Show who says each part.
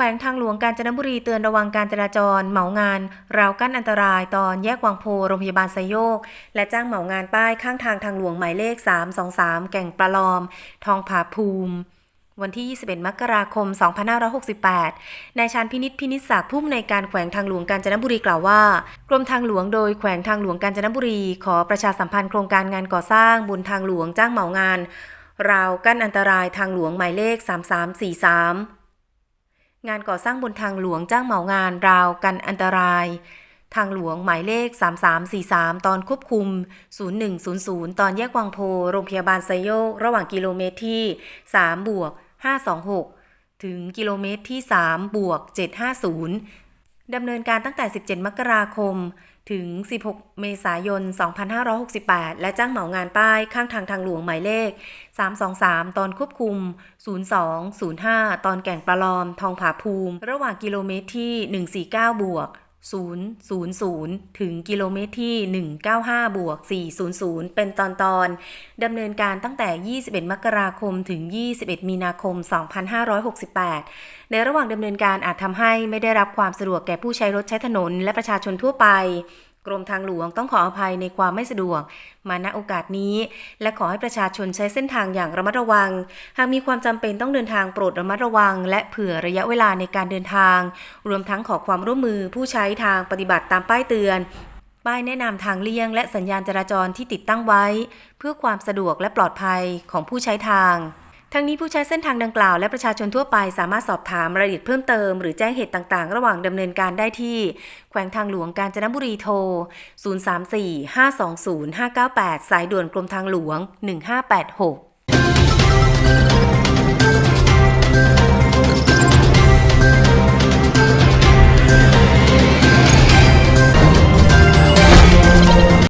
Speaker 1: วงทางหลวงกาญจนบุรีเตือนระวังการจราจร เหมางาน ราวกั้นอันตรายตอนแยกวังโพโรงพยาบาลไซโยก และจ้างเหมางานป้ายข้างทางทางหลวงหมายเลข 323 แก่งปลาลอม ทองผาภูมิวันที่ 21 มกราคม 2568 นายชานพินิษพินิษศักดิ์ผู้อำนวยการแขวงทางหลวงกาญจนบุรีกล่าวว่ากรมทางหลวงโดยแขวงทางหลวงกาญจนบุรี ขอประชาสัมพันธ์โครงการงานก่อสร้างบนทางหลวงจ้างเหมางาน ราวกั้นอันตรายทางหลวงหมายเลข 3343 งานก่อสร้างบนทางหลวงจ้างเหมางานราวกันอันตราย ทางหลวงหมายเลข 3343 ตอนควบคุม 0100 ตอนแยกวังโพ โรงพยาบาลไซโยก ระหว่างกิโลเมตรที่ 3 บวก 526 ถึงกิโลเมตรที่ 3 บวก 750 ดำเนินการตั้งแต่ 17 มกราคม ถึง 16 เมษายน 2568 และจ้างเหมางานป้ายข้างทางทางหลวงหมายเลข 323 ตอนควบคุม 0205 ตอนแก่งปลาลอม ทองผาภูมิ ระหว่างกิโลเมตรที่ 149 บวก 000 ถึงกิโลเมตรที่ 195 บวก 400 เป็นตอนตอนดำเนินการตั้งแต่ 21 มกราคมถึง 21 มีนาคม 2568 ในระหว่างดำเนินการอาจทำให้ไม่ได้รับความสะดวกแก่ผู้ใช้รถใช้ถนนและประชาชนทั่วไป กรมทางหลวงต้องขออภัยในความไม่สะดวก มาณโอกาสนี้ และขอให้ประชาชนใช้เส้นทางอย่างระมัดระวัง หากมีความจำเป็นต้องเดินทางโปรดระมัดระวัง และเผื่อระยะเวลาในการเดินทาง รวมทั้งขอความร่วมมือผู้ใช้ทางปฏิบัติตามป้ายเตือน ป้ายแนะนำทางเลี่ยง และสัญญาณจราจรที่ติดตั้งไว้ เพื่อความสะดวกและปลอดภัยของผู้ใช้ทาง ทั้งนี้ผู้ใช้เส้นทางดังกล่าวและประชาชนทั่วไปสามารถสอบถามรายละเอียดเพิ่มเติมหรือแจ้งเหตุต่างๆ ระหว่างดำเนินการได้ที่ แขวงทางหลวงกาญจนบุรีโทร 034 520 598 สายด่วนกรมทางหลวง 1586